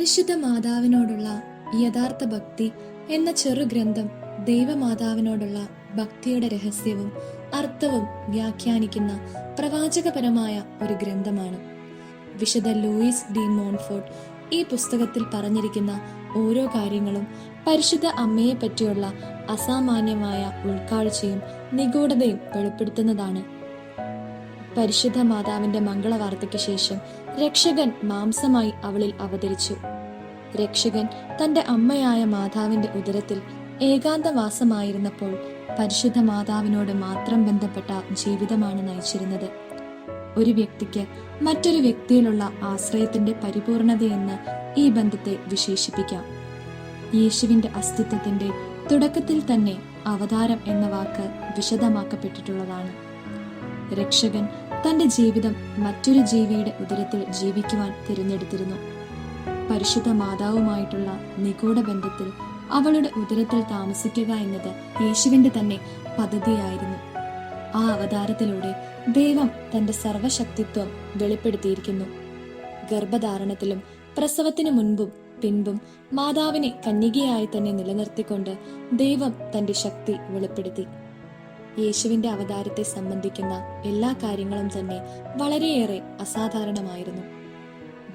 പരിശുദ്ധ മാതാവിനോടുള്ള യഥാർത്ഥ ഭക്തി എന്ന ചെറു ഗ്രന്ഥം ദൈവമാതാവിനോടുള്ള ഭക്തിയുടെ രഹസ്യവും അർത്ഥവും വ്യാഖ്യാനിക്കുന്ന പ്രവാചകപരമായ ഒരു ഗ്രന്ഥമാണ്. വിശുദ്ധ ലൂയിസ് ഡി മോൺഫോർട്ട് ഈ പുസ്തകത്തിൽ പറഞ്ഞിരിക്കുന്ന ഓരോ കാര്യങ്ങളും പരിശുദ്ധ അമ്മയെ പറ്റിയുള്ള അസാമാന്യമായ ഉൾക്കാഴ്ചയും നിഗൂഢതയും വെളിപ്പെടുത്തുന്നതാണ്. പരിശുദ്ധ മാതാവിന്റെ മംഗളവാർത്തയ്ക്ക് ശേഷം രക്ഷകൻ മാംസമായി അവളിൽ അവതരിച്ചു. രക്ഷകൻ തന്റെ അമ്മയായ മാതാവിന്റെ ഉദരത്തിൽ ഏകാന്തവാസമായിരുന്നപ്പോൾ പരിശുദ്ധ മാതാവിനോട് മാത്രം ബന്ധപ്പെട്ട ജീവിതമാണ് നയിച്ചിരുന്നത്. ഒരു വ്യക്തിക്ക് മറ്റൊരു വ്യക്തിയിലുള്ള ആശ്രയത്തിന്റെ പരിപൂർണതയെന്ന് ഈ ബന്ധത്തെ വിശേഷിപ്പിക്കാം. യേശുവിന്റെ അസ്തിത്വത്തിന്റെ തുടക്കത്തിൽ തന്നെ അവതാരം എന്ന വാക്ക് വിശദമാക്കപ്പെട്ടിട്ടുള്ളതാണ്. രക്ഷകൻ തന്റെ ജീവിതം മറ്റൊരു ജീവിയുടെ ഉദരത്തിൽ ജീവിക്കുവാൻ തിരഞ്ഞെടുത്തിരുന്നു. പരിശുദ്ധ മാതാവുമായിട്ടുള്ള നിഗൂഢ ബന്ധത്തിൽ അവളുടെ ഉദരത്തിൽ താമസിക്കുക എന്നത് യേശുവിന്റെ തന്നെ പദ്ധതിയായിരുന്നു. ആ അവതാരത്തിലൂടെ ദൈവം തന്റെ സർവശക്തിത്വം വെളിപ്പെടുത്തിയിരിക്കുന്നു. ഗർഭധാരണത്തിലും പ്രസവത്തിനു മുൻപും പിൻപും മാതാവിനെ കന്യകയായി തന്നെ നിലനിർത്തിക്കൊണ്ട് ദൈവം തന്റെ ശക്തി വെളിപ്പെടുത്തി. യേശുവിന്റെ അവതാരത്തെ സംബന്ധിക്കുന്ന എല്ലാ കാര്യങ്ങളും തന്നെ വളരെയേറെ അസാധാരണമായിരുന്നു.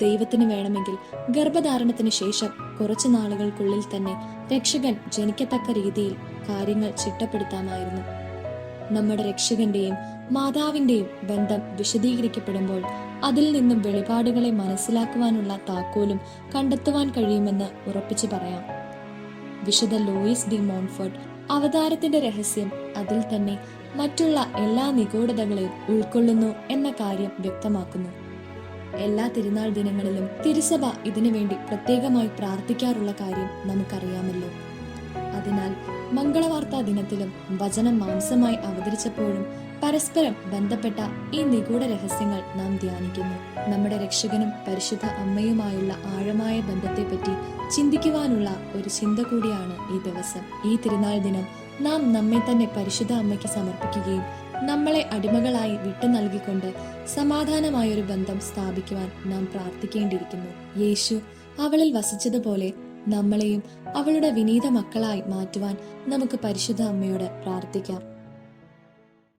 ദൈവത്തിന് വേണമെങ്കിൽ ഗർഭധാരണത്തിന് ശേഷം കുറച്ചു നാളുകൾക്കുള്ളിൽ തന്നെ രക്ഷകൻ ജനിക്കത്തക്ക രീതിയിൽ കാര്യങ്ങൾ ചിട്ടപ്പെടുത്താമായിരുന്നു. നമ്മുടെ രക്ഷകന്റെയും മാതാവിന്റെയും ബന്ധം വിശദീകരിക്കപ്പെടുമ്പോൾ അതിൽ നിന്നും വെളിപാടുകളെ മനസ്സിലാക്കുവാനുള്ള താക്കോലും കണ്ടെത്തുവാൻ കഴിയുമെന്ന് ഉറപ്പിച്ചു പറയാം. വിശദ ലൂയിസ് ഡി മോൺഫോർട്ട് അവതാരത്തിന്റെ രഹസ്യം അതിൽ തന്നെ മറ്റുള്ള എല്ലാ നിഗൂഢതകളെയും ഉൾക്കൊള്ളുന്നു എന്ന കാര്യം വ്യക്തമാക്കുന്നു. എല്ലാ തിരുനാൾ ദിനങ്ങളിലും തിരുസഭ ഇതിനുവേണ്ടി പ്രത്യേകമായി പ്രാർത്ഥിക്കാറുള്ള കാര്യം നമുക്കറിയാമല്ലോ. അതിനാൽ മംഗളവാർത്താ ദിനത്തിലും വചനം മാംസമായി അവതരിച്ചപ്പോഴും പരസ്പരം ബന്ധപ്പെട്ട ഈ നിഗൂഢ രഹസ്യങ്ങൾ നാം ധ്യാനിക്കുന്നു. നമ്മുടെ രക്ഷകനും പരിശുദ്ധ അമ്മയുമായുള്ള ആഴമായ ബന്ധത്തെപ്പറ്റി ചിന്തിക്കുവാനുള്ള ഒരു ചിന്ത കൂടിയാണ് ഈ ദിവസം. ഈ തിരുനാൾ ദിനം നാം നമ്മെ തന്നെ പരിശുദ്ധ അമ്മയ്ക്ക് സമർപ്പിക്കുകയും നമ്മളെ അടിമകളായി വിട്ടു നൽകിക്കൊണ്ട് സമാധാനമായൊരു ബന്ധം സ്ഥാപിക്കുവാൻ നാം പ്രാർത്ഥിക്കേണ്ടിയിരിക്കുന്നു. യേശു അവളിൽ വസിച്ചതുപോലെ നമ്മളെയും അവളുടെ വിനീത മക്കളായി മാറ്റുവാൻ നമുക്ക് പരിശുദ്ധ അമ്മയോട് പ്രാർത്ഥിക്കാം.